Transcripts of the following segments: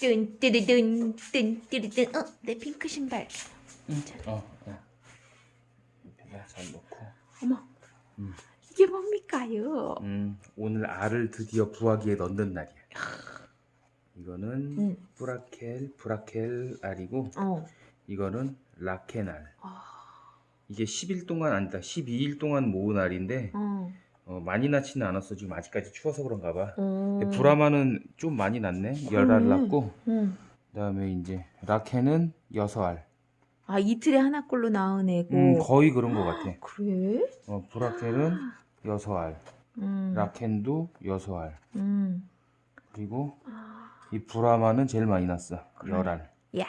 뚠 띠리든 뚠 띠리든 어내 핑크 신발 어, 어. 옆에다 잘 놓고. 어머 음. 이게 뭡니까요? 음, 오늘 알을 드디어 부화기에 넣는 날이야. 이거는 음. 브라켈, 브라켈 알이고, 어. 이거는 라켄 알. 아, 이게 10일 동안 아니다, 12일 동안 모은 알인데, 어. 어, 많이 낳지는 않았어. 지금 아직까지 추워서 그런가 봐. 어. 근데 브라마는 좀 많이 낳네. 열알 음. 낳고, 응. 그다음에 이제 라켄은 여섯 알. 아 이틀에 하나꼴로 낳은 애고. 음, 거의 그런 것 같아. 그래? 어, 브라켈은 여섯 알, 음. 라켄도 여섯 알. 음. 그리고 아, 이 브라마는 제일 많이 났어. 그래. 열 알. 야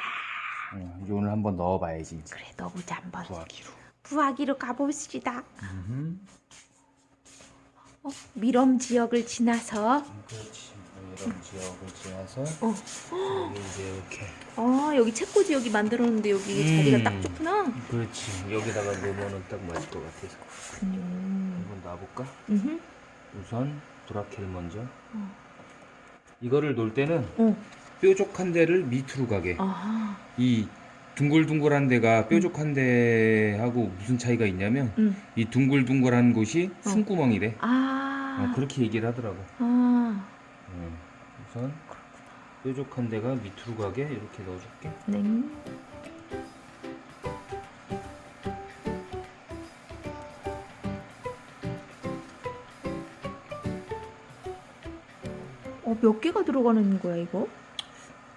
어, 이제 오늘 한번 넣어봐야지. 이제. 그래 넣어보자 한번. 부화기로. 부화기로 가봅시다. 음, 어, 미럼 지역을 지나서. 그렇지. 뭐 이런 지역을 지나서 어. 여기 이제 이렇게. 아 여기 책꽂이 여기 만들었는데 여기 음. 자리가 딱 좋구나. 그렇지. 여기다가 넣으면 딱 맞을 것 같아서. 음. 한번 놔볼까? 음. 우선 브라켈 먼저. 어. 이거를 놓을 때는 어. 뾰족한 데를 밑으로 가게. 아. 이 둥글둥글한 데가 뾰족한 데하고 무슨 차이가 있냐면 음. 이 둥글둥글한 곳이 어. 숨구멍이래. 아. 어, 그렇게 얘기를 하더라고. 아. 음, 우선 뾰족한 데가 밑으로 가게 이렇게 넣어줄게. 네. 어, 몇 개가 들어가는 거야, 이거?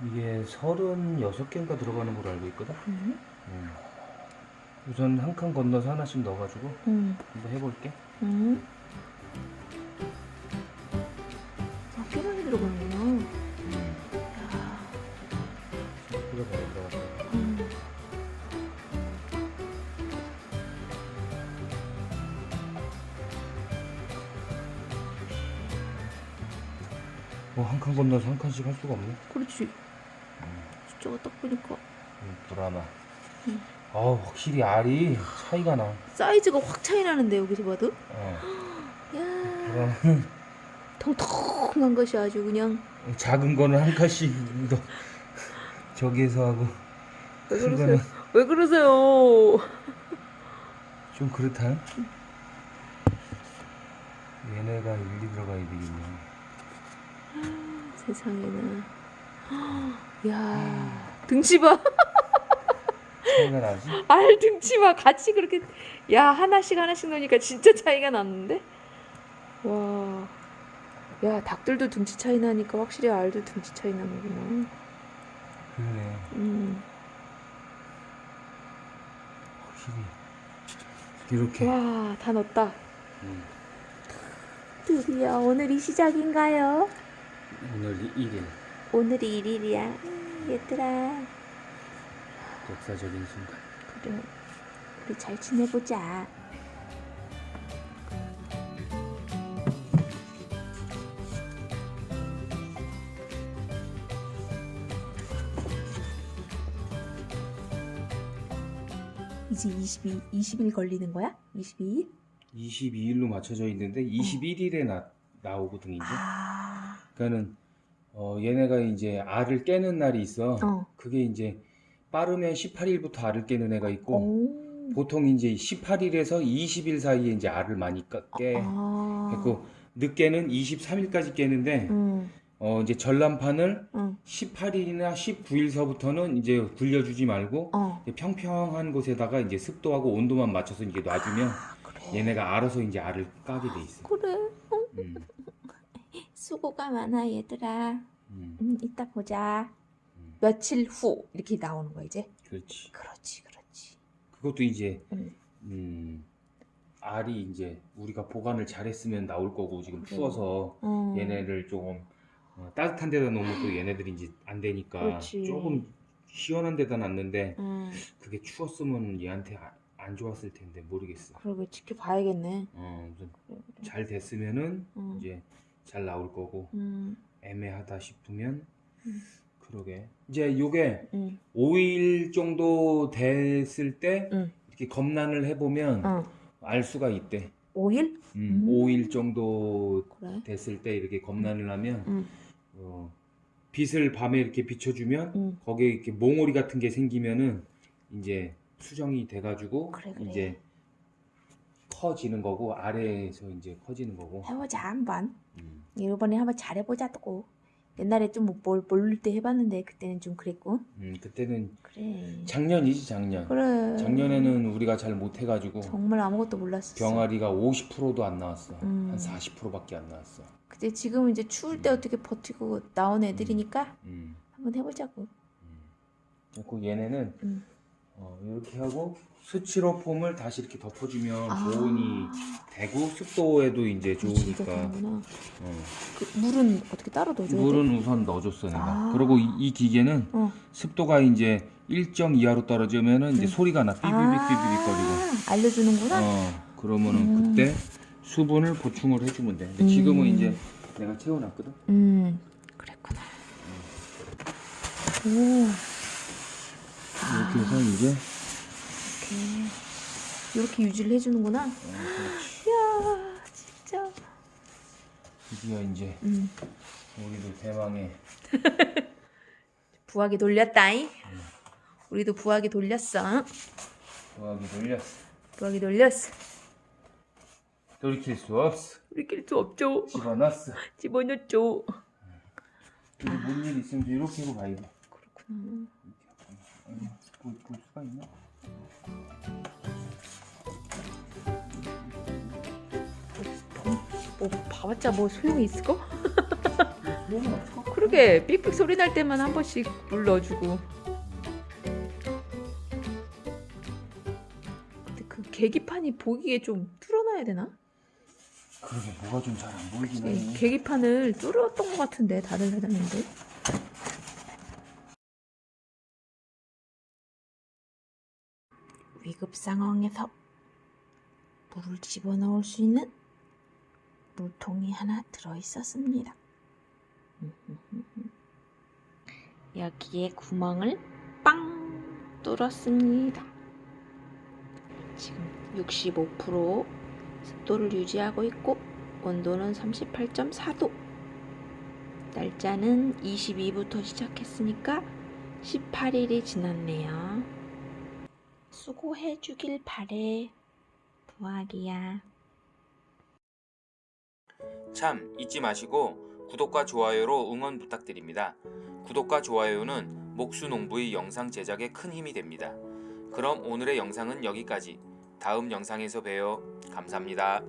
이게 36개인가 들어가는 걸로 알고 있거든. 음. 음. 우선 한 칸 건너서 하나씩 넣어가지고 음. 한번 해볼게. 음. 뭐한칸 건너서 한 칸씩 할 수가 없네. 그렇지. 숫자가 딱 보니까 음, 브라마. 음. 아 확실히 알이 차이가 나. 사이즈가 확 차이 나는데 여기서 봐도. 어. 야, 브라마는 통통한 것이 아주 그냥. 작은 거는 한 칸씩 넣어. 저기에서 하고 왜 큰 그러세요? 거는 왜 그러세요? 좀 그렇다. 얘네가 일리 들어가야 되겠네. 세상에나. 야, 등치 봐. 차이가 나지? 알 등치 봐. 같이 그렇게. 야, 하나씩 하나씩 넣으니까 진짜 차이가 났는데? 와. 야, 닭들도 등치 차이 나니까 확실히 알도 등치 차이 나는구나. 그러네. 음. 확실히 이렇게. 와, 다 넣었다. 음. 드디어 오늘이 시작인가요? 오늘 1일 오늘이 1일이야. 얘들아. 역사적인 순간. 그래. 우리 잘 지내보자. 이제 22, 20일 걸리는 거야? 22일? 22일로 맞춰져 있는데 21일에 나 나오거든 이제. 아, 그러니까는 어 얘네가 이제 알을 깨는 날이 있어. 어. 그게 이제 빠르면 18일부터 알을 깨는 애가 있고 오. 보통 이제 18일에서 20일 사이에 이제 알을 많이 까- 깨. 아. 그리고 늦게는 23일까지 깨는데 응, 어 이제 전란판을 응, 18일이나 19일서부터는 이제 굴려주지 말고 어. 이제 평평한 곳에다가 이제 습도하고 온도만 맞춰서 이게 놔주면 아, 그래. 얘네가 알아서 이제 알을 까게 돼 있어. 그래. 음, 수고가 많아 얘들아. 음, 음, 이따 보자. 음. 며칠 후 이렇게 나오는 거야 이제. 그렇지. 그렇지, 그렇지. 그것도 이제 음. 음, 알이 이제 우리가 보관을 잘했으면 나올 거고 지금. 추워서 어. 얘네를 조금 어, 따뜻한 데다 놓으면 또 얘네들이 이제 안 되니까 그렇지. 조금 시원한 데다 놨는데 음, 그게 추웠으면 얘한테 아- 안 좋았을 텐데 모르겠어. 그러게 지켜봐야겠네. 어, 우선 잘 됐으면은 음. 이제 잘 나올 거고 음, 애매하다 싶으면 음. 그러게 이제 요게 음, 5일 정도 됐을 때 음. 이렇게 검란을 해보면 어. 알 수가 있대. 5일? 음, 음. 5일 정도 그래. 됐을 때 이렇게 검란을 하면 음. 어, 빛을 밤에 이렇게 비춰주면 응. 거기에 이렇게 몽오리 같은 게 생기면은 이제 수정이 돼가지고 그래, 그래. 이제 커지는 거고 아래에서 이제 커지는 거고. 해보자 한번. 음. 이번에 한번 잘해보자고. 옛날에 좀 뭘 모를 때 해봤는데 그때는 좀 그랬고. 음, 그때는 그래. 작년이지 작년. 그래. 작년에는 우리가 잘 못해가지고 정말 아무것도 몰랐었어. 병아리가 50%도 안 나왔어. 음. 한 40%밖에 안 나왔어. 근데 지금은 이제 추울 때 어떻게 버티고 나온 애들이니까 음. 한번 해보자고. 그리고 얘네는 음. 어, 이렇게 하고 스티로폼을 다시 이렇게 덮어주면 아. 보온이 되고 습도에도 이제 진짜 좋으니까. 어. 그 물은 어떻게 따로 넣어줘야 돼? 물은 우선 넣어줬어 내가. 아. 그리고 이, 이 기계는 어. 습도가 이제 일정 이하로 떨어지면은 이제 음. 소리가 나 삐비빅삐비빅거리고. 아, 알려주는구나. 어 그러면은 음. 그때 수분을 보충을 해주면 돼. 근데 음. 지금은 이제 내가 채워놨거든. 음, 그랬구나. 오, 이렇게 해서 이제 이렇게 이렇게 유지를 해주는구나. 어. 이야, 진짜. 드디어 이제 음, 우리도 대망의 부하기 돌렸다잉. 우리도 부하기 돌렸어. 도하기 돌렸어. 부하기 돌렸어. 돌이킬 수 없어. 우리 낄수 없죠. 집어넣었어. 집어넣죠. 이거 뭔일 있으면 이렇게 하고 가야 돼. 그렇구나. 볼, 볼 수가 있나? 뭐 봐봤자 뭐 소용이 있을까? 없을 것 그러게 삑삑 소리 날 때만 한 번씩 물 넣어주고. 근데 그 계기판이 보기에 좀 뚫어놔야 되나? 그러게 뭐가 좀 잘 안 보이긴 네, 하네. 계기판을 뚫었던 것 같은데 다른 사장님들. 위급 상황에서 물을 집어넣을 수 있는 물통이 하나 들어 있었습니다. 여기에 구멍을 빵 뚫었습니다. 지금 65% 습도를 유지하고 있고 온도는 38.4도. 날짜는 22부터 시작했으니까 18일이 지났네요. 수고해 주길 바래. 부학이야. 참 잊지 마시고 구독과 좋아요로 응원 부탁드립니다. 구독과 좋아요는 목수농부의 영상 제작에 큰 힘이 됩니다. 그럼 오늘의 영상은 여기까지. 다음 영상에서 봬요. 감사합니다.